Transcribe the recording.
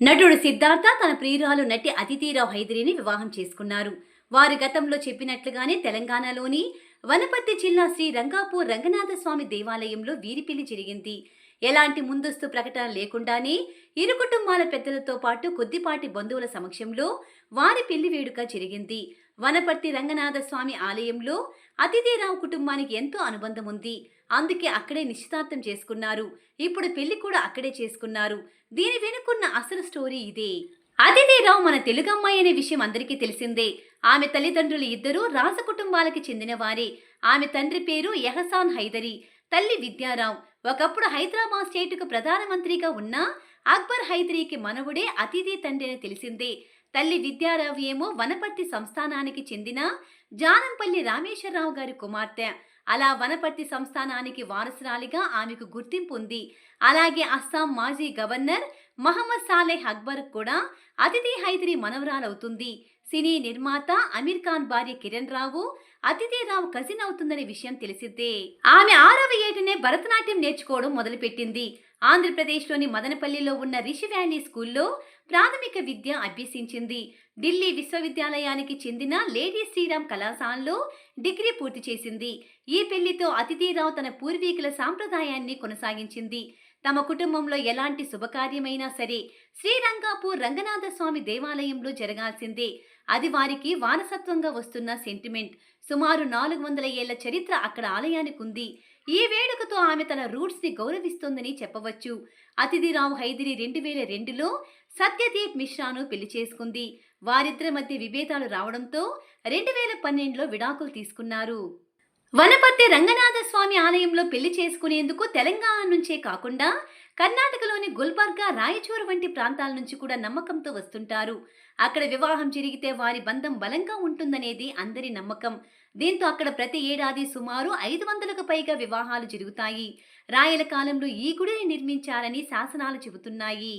నటుడు సిద్ధార్థ తన ప్రియురాలు నటి అతిథిరావు హైదరిని వివాహం చేసుకున్నారు. వారు గతంలో చెప్పినట్లుగానే తెలంగాణలోని వనపర్తి జిల్లా శ్రీ రంగాపూర్ రంగనాథ స్వామి దేవాలయంలో వీరిపిల్లి జరిగింది. ఎలాంటి ముందస్తు ప్రకటన లేకుండానే ఇరు కుటుంబాల పెద్దలతో పాటు కొద్దిపాటి బంధువుల సమక్షంలో వారి పెళ్ళి వేడుక జరిగింది. వనపర్తి రంగనాథ స్వామి ఆలయంలో అతిథిరావు కుటుంబానికి ఎంతో అనుబంధం ఉంది. అందుకే అక్కడే నిశ్చితార్థం చేసుకున్నారు. ఇప్పుడు పెళ్ళి కూడా అక్కడే చేసుకున్నారు. దీని వెనుకున్న అసలు స్టోరీ ఇదే. అతిథిరావు మన తెలుగమ్మాయి అనే విషయం అందరికీ తెలిసిందే. ఆమె తల్లిదండ్రులు ఇద్దరూ రాజ కుటుంబాలకి చెందినవారే. ఆమె తండ్రి పేరు ఎహసాన్ హైదరి తల్లి విద్యారావు. ఒకప్పుడు హైదరాబాద్ స్టేటుకు ప్రధానమంత్రిగా ఉన్న అక్బర్ హైదరీకి మనవుడే అతిథి తండ్రి అని తెలిసిందే. తల్లి విద్యారావు ఏమో వనపర్తి సంస్థానానికి చెందిన జానంపల్లి రామేశ్వరరావు గారి కుమార్తె. అలా వనపర్తి సంస్థానానికి వారసురాలిగా ఆమెకు గుర్తింపు ఉంది. అలాగే అస్సాం మాజీ గవర్నర్ మహమ్మద్ సాలెహ్ అక్బర్ కూడా అతిథి హైదరి మనవరాలవుతుంది. సినీ నిర్మాత అమీర్ ఖాన్ భార్య కిరణ్ రావు అతిథి రావు కజిన్ అవుతుందనే విషయం తెలిసిద్దే. ఆమె ఆరవ ఏటనే భరతనాట్యం నేర్చుకోవడం మొదలుపెట్టింది. ఆంధ్రప్రదేశ్లోని మదనపల్లిలో ఉన్న రిషి వ్యాలీ స్కూల్లో ప్రాథమిక విద్య అభ్యసించింది. ఢిల్లీ విశ్వవిద్యాలయానికి చెందిన లేడీ శ్రీరామ్ కళాశాలలో డిగ్రీ పూర్తి చేసింది. ఈ పెళ్ళితో అతిథిరావు తన పూర్వీకుల సాంప్రదాయాన్ని కొనసాగించింది. తమ కుటుంబంలో ఎలాంటి శుభకార్యమైనా సరే శ్రీరంగాపూర్ రంగనాథ స్వామి దేవాలయంలో జరగాల్సిందే. అది వారికి వారసత్వంగా వస్తున్న సెంటిమెంట్ సుమారు నాలుగు వందల ఏళ్ళ చరిత్ర అక్కడ ఆలయానికి ఉంది. ఈ వేడుకతో ఆమె తన రూట్స్ని గౌరవిస్తోందని చెప్పవచ్చు. అతిథిరావు హైదిరి రెండు వేల రెండులో సత్యదీప్ మిశ్రాను పెళ్ళి చేసుకుంది. వారిద్దరి మధ్య విభేదాలు రావడంతో రెండు వేల పన్నెండులో విడాకులు తీసుకున్నారు. వనపర్తి రంగనాథ స్వామి ఆలయంలో పెళ్ళి చేసుకునేందుకు తెలంగాణ నుంచే కాకుండా కర్ణాటకలోని గుల్బర్గా రాయచూరు వంటి ప్రాంతాల నుంచి కూడా నమ్మకంతో వస్తుంటారు. అక్కడ వివాహం జరిగితే వారి బంధం బలంగా ఉంటుందనేది అందరి నమ్మకం. దీంతో అక్కడ ప్రతి ఏడాది సుమారు ఐదు వందలకు పైగా వివాహాలు జరుగుతాయి. రాయల కాలంలో ఈ గుడిని నిర్మించారని శాసనాలు చెబుతున్నాయి.